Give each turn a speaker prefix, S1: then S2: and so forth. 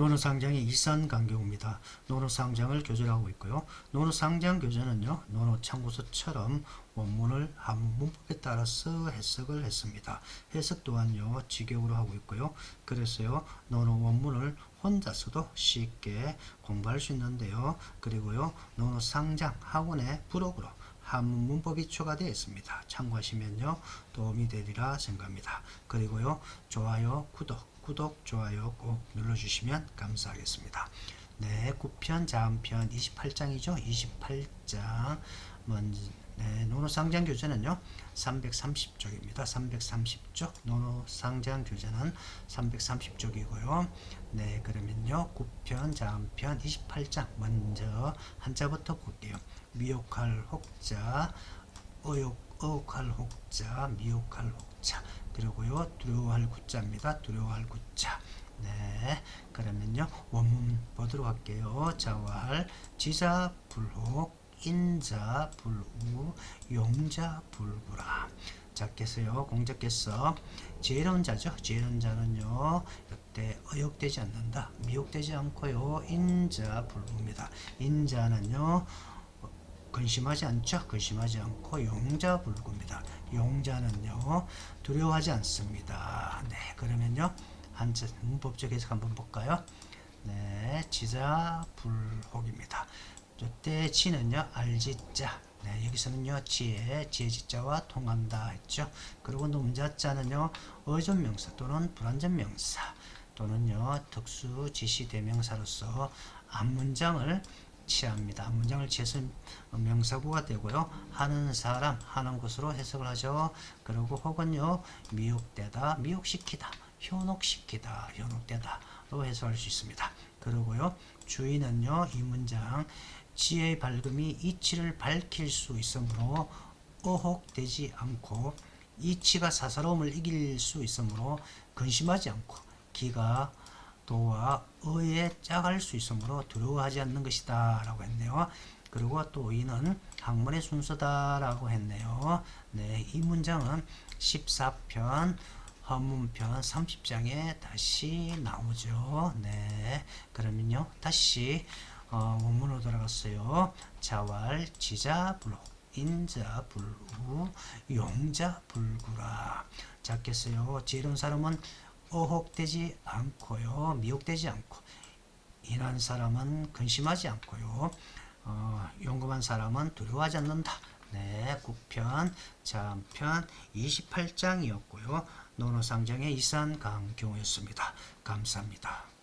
S1: 노노상장의 이산강경입니다. 노노상장을 교재하고 있고요. 노노상장 교재는요. 노노참고서처럼 원문을 한문 문법에 따라서 해석을 했습니다. 해석 또한요. 직역으로 하고 있고요. 그래서요. 노노 원문을 혼자서도 쉽게 공부할 수 있는데요. 그리고요. 노노상장 학원의 부록으로 한문 문법이 추가되어 있습니다. 참고하시면요 도움이 되리라 생각합니다. 그리고요 좋아요, 구독, 구독, 좋아요 꼭 눌러주시면 감사하겠습니다. 네, 9편, 자음편 28장이죠. 28장 먼저 네, 노노상장 교재는요 330쪽입니다. 330쪽 노노상장 교재는 330쪽이고요. 네, 그러면요 9편, 자음편 28장 먼저 한자부터 볼게요. 미혹할 혹자, 어욕, 어혹할 혹자, 미혹할 혹자, 그리고요 두려워할 구자입니다. 두려워할 구자. 네, 그러면요 원문 보도록 할게요. 자왈, 지자, 불혹, 인자, 불우, 용자, 불구라. 자께서요 공자께서 지혜로운 자죠. 지혜로운 자는요 이때 어욕되지 않는다, 미혹되지 않고요 인자, 불우입니다. 인자는요 근심하지 않죠. 근심하지 않고 용자 불구입니다. 용자는요 두려워하지 않습니다. 네, 그러면요 한자 문법적 해석 한번 볼까요? 네, 지자 불혹입니다. 지는요 알지자. 네, 여기서는요 지혜, 지혜지자와 통한다 했죠. 그리고 논자자는요 어존명사 또는 불완전명사 또는요 특수 지시 대명사로서 앞문장을 취합니다. 앞문장을 취해서 명사구가 되고요. 하는 사람, 하는 것으로 해석을 하죠. 그리고 혹은요, 미혹되다, 미혹시키다, 현혹시키다, 현혹되다로 해석할 수 있습니다. 그리고요, 주의는요, 이 문장 지혜의 밝음이 이치를 밝힐 수 있으므로 어혹되지 않고 이치가 사사로움을 이길 수 있으므로 근심하지 않고 기가 도와 의에 짝할 수 있으므로 두려워하지 않는 것이다 라고 했네요. 그리고 또 이는 학문의 순서다라고 했네요. 네, 이 문장은 14편 헌문편 30장에 다시 나오죠. 네, 그러면요 다시 어, 원문으로 돌아갔어요. 자왈, 지자, 불호, 인자, 불우, 용자, 불구라. 작겠어요. 지혜로운 사람은 어혹되지 않고요. 미혹되지 않고 인한 사람은 근심하지 않고요. 어, 용감한 사람은 두려워하지 않는다. 네, 9 편, 자편 28장이었고요. 노노상장의 이산 강경호였습니다. 감사합니다.